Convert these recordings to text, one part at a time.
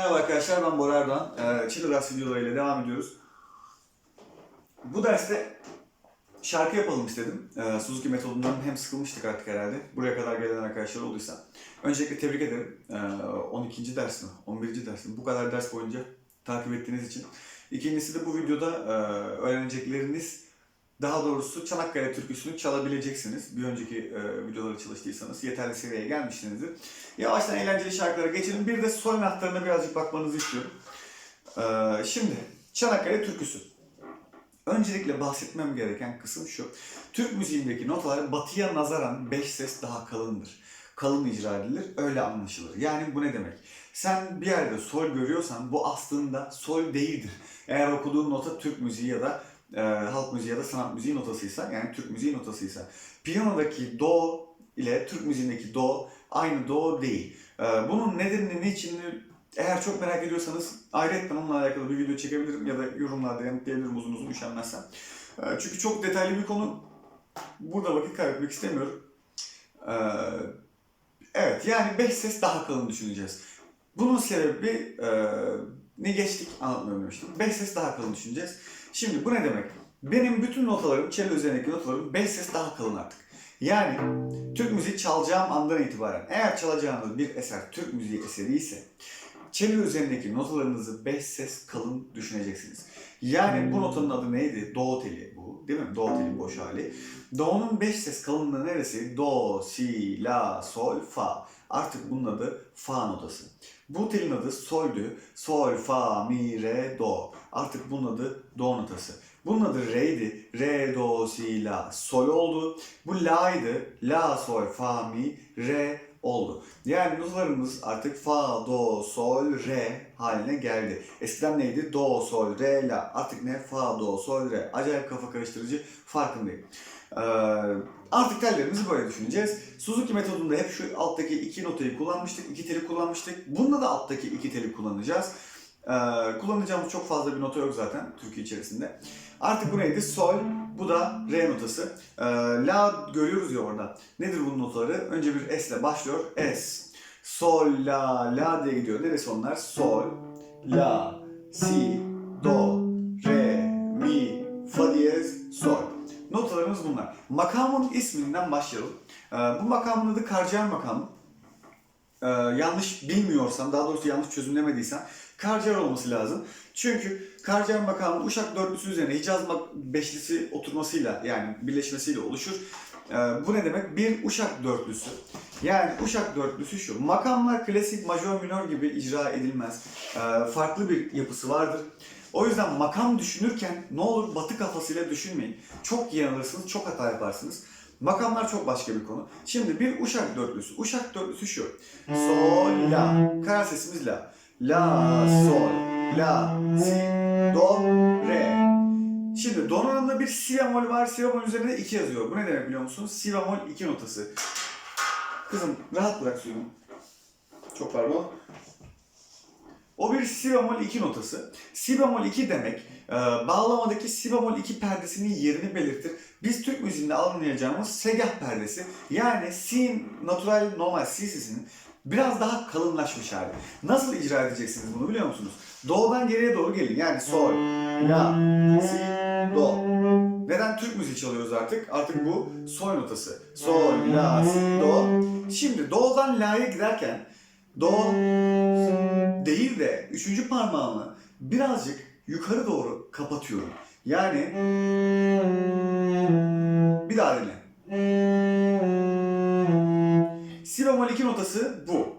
Merhaba arkadaşlar ben Bora Erdoğan. Ee, Chill Ders videolarıyla devam ediyoruz. Bu derste şarkı yapalım istedim. Ee, Suzuki metodundan hem sıkılmıştık artık herhalde. Buraya kadar gelen arkadaşlar olduysa. Öncelikle tebrik ederim. Ee, 12. ders mi? 11. ders mi? Bu kadar ders boyunca takip ettiğiniz için. İkincisi de bu videoda e, öğrenecekleriniz daha doğrusu Çanakkale türküsünü çalabileceksiniz. Bir önceki e, videoları çalıştıysanız yeterli seviyeye gelmişsinizdir. Yavaştan eğlenceli şarkılara geçelim. Bir de sol anahtarına birazcık bakmanızı istiyorum. Ee, şimdi Çanakkale türküsü. Öncelikle bahsetmem gereken kısım şu. Türk müziğindeki notalar batıya nazaran beş ses daha kalındır. Kalın icra edilir, öyle anlaşılır. Yani bu ne demek? Sen bir yerde sol görüyorsan bu aslında sol değildir. Eğer okuduğun nota Türk müziği ya da e, halk müziği ya da sanat müziği notasıysa, yani Türk müziği notasıysa. Piyanodaki do ile Türk müziğindeki do aynı do değil. Ee, bunun nedenini, niçinini eğer çok merak ediyorsanız ayrıca onunla alakalı bir video çekebilirim ya da yorumlarda yanıtlayabilirim uzun uzun üşenmezsem. Ee, çünkü çok detaylı bir konu. Burada vakit kaybetmek istemiyorum. Ee, evet yani 5 ses daha kalın düşüneceğiz. Bunun sebebi e, ne geçtik anlatmıyorum demiştim. 5 ses daha kalın düşüneceğiz. Şimdi bu ne demek? Benim bütün notalarım, cello üzerindeki notalarım 5 ses daha kalın artık. Yani Türk müziği çalacağım andan itibaren eğer çalacağınız bir eser Türk müziği eseri ise cello üzerindeki notalarınızı 5 ses kalın düşüneceksiniz. Yani bu notanın adı neydi? Do teli bu değil mi? Do teli boş hali. Do'nun 5 ses kalınlığı neresi? Do, si, la, sol, fa. Artık bunun adı fa notası. Bu telin adı soldü. Sol, fa, mi, re, do. Artık bunun adı do notası. Bunun adı re'ydi. Re, do, si, la. Sol oldu. Bu la'ydı. La, sol, fa, mi, re oldu. Yani notalarımız artık fa, do, sol, re haline geldi. Eskiden neydi? Do, sol, re, la. Artık ne? Fa, do, sol, re. Acayip kafa karıştırıcı. Farkındayım. Ee, artık tellerimizi böyle düşüneceğiz. Suzuki metodunda hep şu alttaki iki notayı kullanmıştık. iki teli kullanmıştık. Bunda da alttaki iki teli kullanacağız. Ee, kullanacağımız çok fazla bir nota yok zaten Türkiye içerisinde. Artık bu neydi? Sol, bu da re notası. Ee, la görüyoruz ya orada. Nedir bunun notaları? Önce bir S ile başlıyor. S, sol, la, la diye gidiyor. Neresi onlar? Sol, la, si, do, re, mi, fa diyez, sol. Notalarımız bunlar. Makamın isminden başlayalım. Ee, bu makamın adı Karciğer makamı. Ee, yanlış bilmiyorsam, daha doğrusu yanlış çözümlemediysem Karciğer olması lazım. Çünkü Karciğer makamı Uşak dörtlüsü üzerine Hicaz beşlisi oturmasıyla yani birleşmesiyle oluşur. Ee, bu ne demek? Bir Uşak dörtlüsü. Yani Uşak dörtlüsü şu. Makamlar klasik majör minör gibi icra edilmez. Ee, farklı bir yapısı vardır. O yüzden makam düşünürken ne olur batı kafasıyla düşünmeyin. Çok yanılırsınız, çok hata yaparsınız. Makamlar çok başka bir konu. Şimdi bir Uşak dörtlüsü. Uşak dörtlüsü şu. Sol, la. Karar sesimiz la. La, sol, la, si, do, re. Şimdi do'nun yanında bir si bemol var. Si bemol üzerinde 2 yazıyor. Bu ne demek biliyor musunuz? Si bemol 2 notası. Kızım rahat bırak suyunu. Çok pardon. O bir si bemol 2 notası. Si bemol 2 demek e, bağlamadaki si bemol 2 perdesinin yerini belirtir. Biz Türk müziğinde anlayacağımız segah perdesi yani si natural normal si sesinin biraz daha kalınlaşmış hali. Nasıl icra edeceksiniz bunu biliyor musunuz? Do'dan geriye doğru gelin. Yani sol, la, si, do. Neden Türk müziği çalıyoruz artık? Artık bu sol notası. Sol, la, si, do. Şimdi do'dan la'ya giderken do değil de üçüncü parmağımı birazcık yukarı doğru kapatıyorum. Yani bir daha dinle. Si bemol 2 notası bu.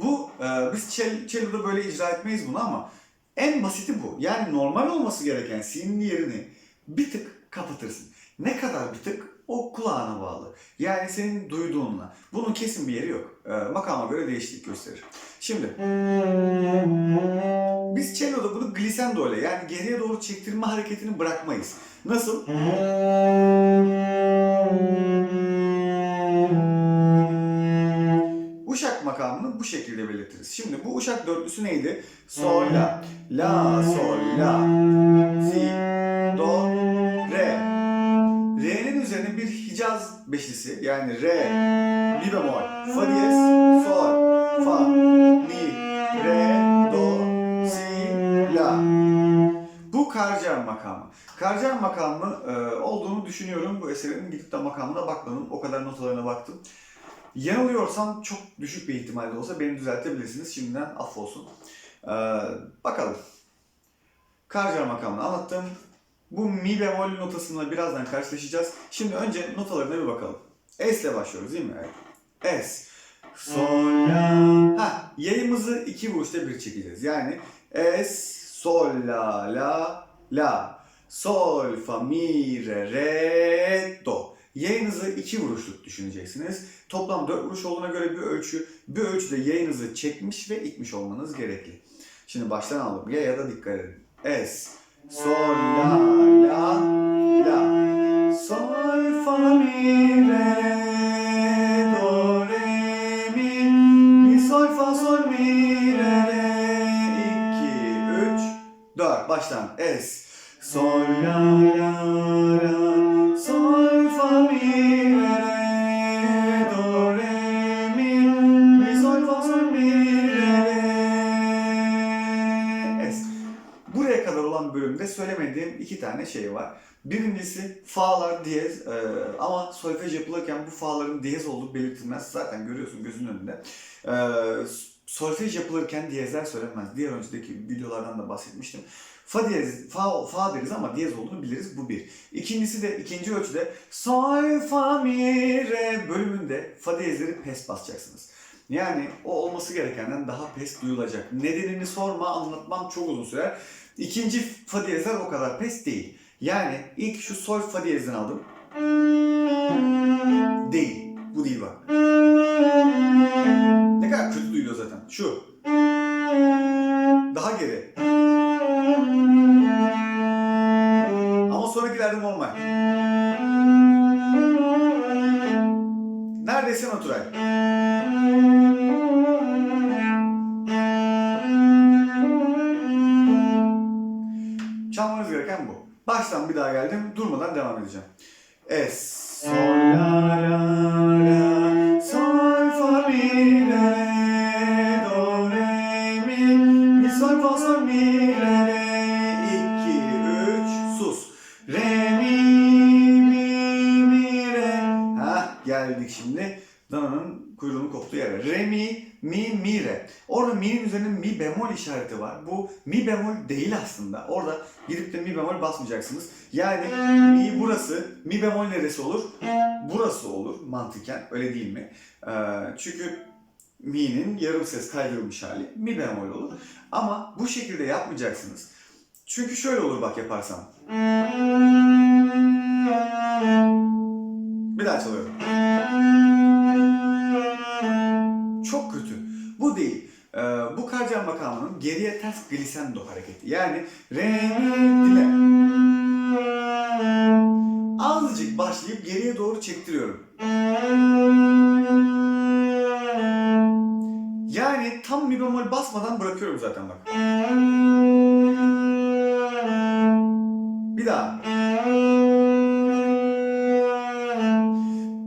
Bu e, biz cello'da böyle icra etmeyiz bunu ama en basiti bu. Yani normal olması gereken si'nin yerini bir tık kapatırsın. Ne kadar bir tık o kulağına bağlı. Yani senin duyduğunla. Bunun kesin bir yeri yok. E, makama göre değişiklik gösterir. Şimdi biz cello'da bunu glissando ile yani geriye doğru çektirme hareketini bırakmayız. Nasıl? Makamını bu şekilde belirtiriz. Şimdi bu uşak dörtlüsü neydi? Sol, la, la, sol, la, si, do, re. Re'nin üzerine bir Hicaz beşlisi yani re, mi bemol, fa diyez, sol, fa, mi, re, do, si, la. Bu Karcan makamı. Karcan makamı e, olduğunu düşünüyorum. Bu eserin gidip de makamına bakmadım. O kadar notalarına baktım. Yanılıyorsam çok düşük bir ihtimalle olsa beni düzeltebilirsiniz. Şimdiden affolsun. E, bakalım. Karcan makamını anlattım. Bu mi bemol notasıyla birazdan karşılaşacağız. Şimdi önce notalarına bir bakalım. S ile başlıyoruz değil mi? Evet. S. Sol, la. Ha, yayımızı iki vuruşta bir çekeceğiz. Yani S, sol, la, la, la. Sol, fa, mi, re, re, do. Yayınızı iki vuruşluk düşüneceksiniz. Toplam dört vuruş olduğuna göre bir ölçü, bir ölçüde yayınızı çekmiş ve itmiş olmanız gerekli. Şimdi baştan alalım. Ya ya da dikkat edin. S, sol, la, la, la. Sol, fa, mi, re, do, mi. Mi, sol, sol, mi, re, re. 2, 3, 4. Baştan. S. Sol, la, la, la. Sol, iki tane şey var. Birincisi fa'lar diyez e, ama solfej yapılırken bu fa'ların diyez olduğu belirtilmez. Zaten görüyorsun gözünün önünde. E, solfej yapılırken diyezler söylenmez. Diğer önceki videolardan da bahsetmiştim. Fa diyez, fa, fa deriz ama diyez olduğunu biliriz. Bu bir. İkincisi de ikinci ölçüde sol, fa, mi, re bölümünde fa diyezleri pes basacaksınız. Yani o olması gerekenden daha pes duyulacak. Nedenini sorma, anlatmam çok uzun sürer. İkinci fa diyezler o kadar pes değil. Yani ilk şu sol fa diyezden aldım. Değil. Bu değil bak. Ne kadar kötü duyuluyor zaten. Şu. Baştan bir daha geldim. Durmadan devam edeceğim. Es. Sol, la, la. Koptuğu yere. Re, mi, mi, mi, re. Orada mi'nin üzerinde mi bemol işareti var. Bu mi bemol değil aslında. Orada gidip de mi bemol basmayacaksınız. Yani mi burası, mi bemol neresi olur? Burası olur mantıken. Öyle değil mi? Ee, çünkü mi'nin yarım ses kaydırılmış hali mi bemol olur. Ama bu şekilde yapmayacaksınız. Çünkü şöyle olur bak yaparsam. Bir daha çalıyorum. Ee, bu karcan makamının geriye ters glissando hareketi. Yani re dile. Azıcık başlayıp geriye doğru çektiriyorum. Yani tam mi bemol basmadan bırakıyorum zaten bak. Bir daha.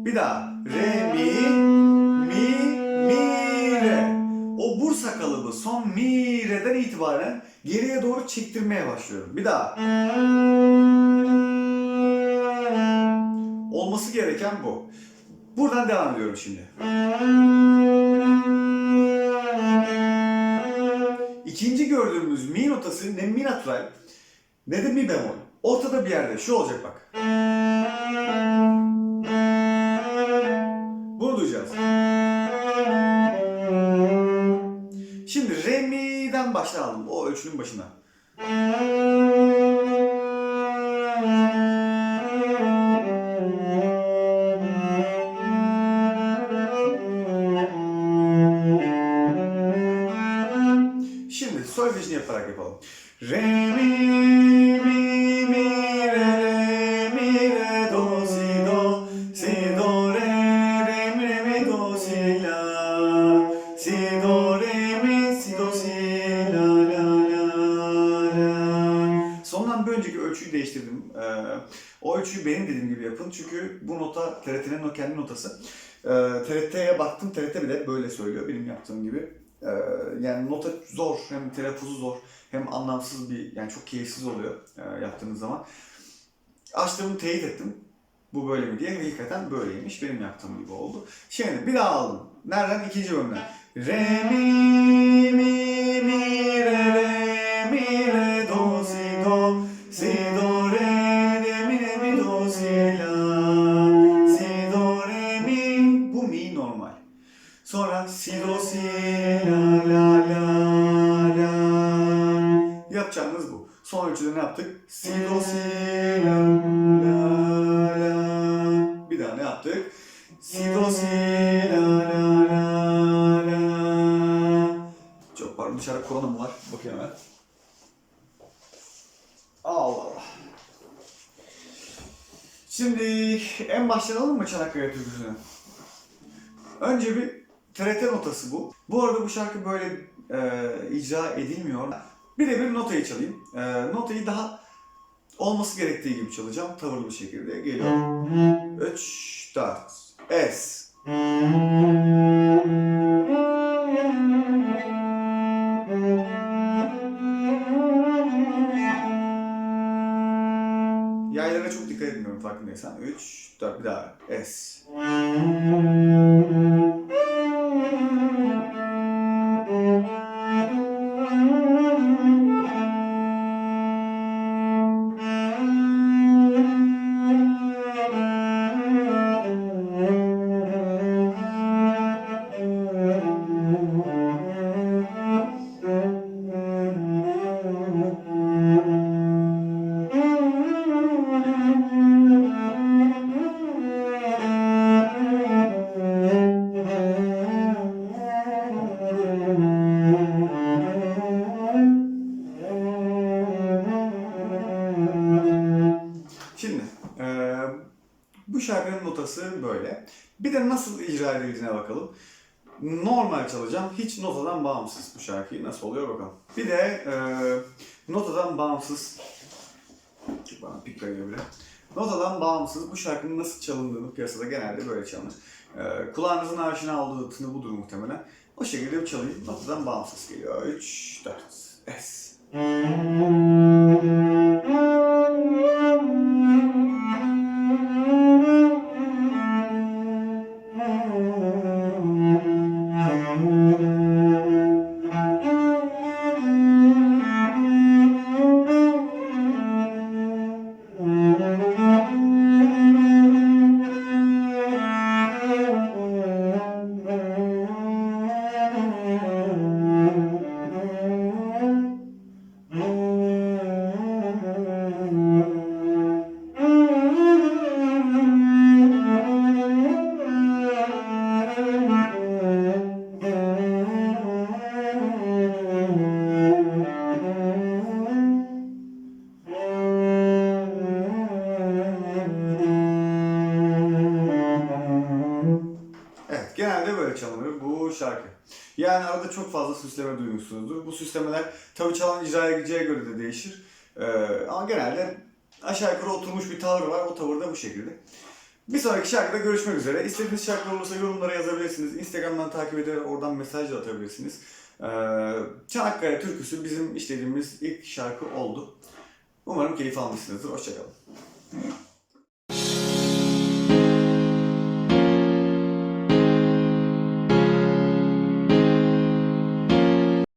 Bir daha. Re mi son mi re'den itibaren geriye doğru çektirmeye başlıyorum. Bir daha. Olması gereken bu. Buradan devam ediyorum şimdi. İkinci gördüğümüz mi notası ne mi natural ne de mi bemol. Ortada bir yerde şu olacak bak. Mi'den başlayalım o ölçünün başına. Yapın çünkü bu nota TRT'nin o kendi notası. Ee, TRT'ye baktım, TRT bile böyle söylüyor benim yaptığım gibi. Ee, yani nota zor, hem telaffuzu zor, hem anlamsız bir, yani çok keyifsiz oluyor e, yaptığınız zaman. Açtım, teyit ettim. Bu böyle mi diye ve hakikaten böyleymiş. Benim yaptığım gibi oldu. Şimdi bir daha aldım. Nereden? İkinci bölümden. Re mi mi Si do si la la la la yapacağımız bu. Son ölçüde ne yaptık? Si do si la la la bir daha ne yaptık? Si do si la la la la Çok pardon dışarıda korona mı var? Bakayım hemen. Allah Allah. Şimdi en baştan alalım mı Çanakkale Türküsü'nü? Önce bir TRT notası bu. Bu arada bu şarkı böyle e, icra edilmiyor. Bir de bir notayı çalayım. E, notayı daha olması gerektiği gibi çalacağım. Tavırlı bir şekilde geliyor. 3, 4, Es. Yaylara çok dikkat etmiyorum farkındaysan. 3, 4 bir daha. Es. Notası böyle. Bir de nasıl icra edildiğine bakalım. Normal çalacağım. Hiç notadan bağımsız bu şarkıyı. Nasıl oluyor bakalım. Bir de eee, notadan bağımsız bana pik bile. Notadan bağımsız bu şarkının nasıl çalındığını piyasada genelde böyle çalınır. Eee, kulağınızın aşina olduğu tını budur muhtemelen. O şekilde çalayım. Notadan bağımsız geliyor. 3, 4, Es. Duymuşsunuzdur. Bu süslemeler tabii çalan icra edeceği göre de değişir. Ee, ama genelde aşağı yukarı oturmuş bir tavır var. O tavır da bu şekilde. Bir sonraki şarkıda görüşmek üzere. İstediğiniz şarkılar olursa yorumlara yazabilirsiniz. Instagram'dan takip ederek oradan mesaj da atabilirsiniz. Ee, Çanakkale Türküsü bizim işlediğimiz ilk şarkı oldu. Umarım keyif almışsınızdır. Hoşçakalın.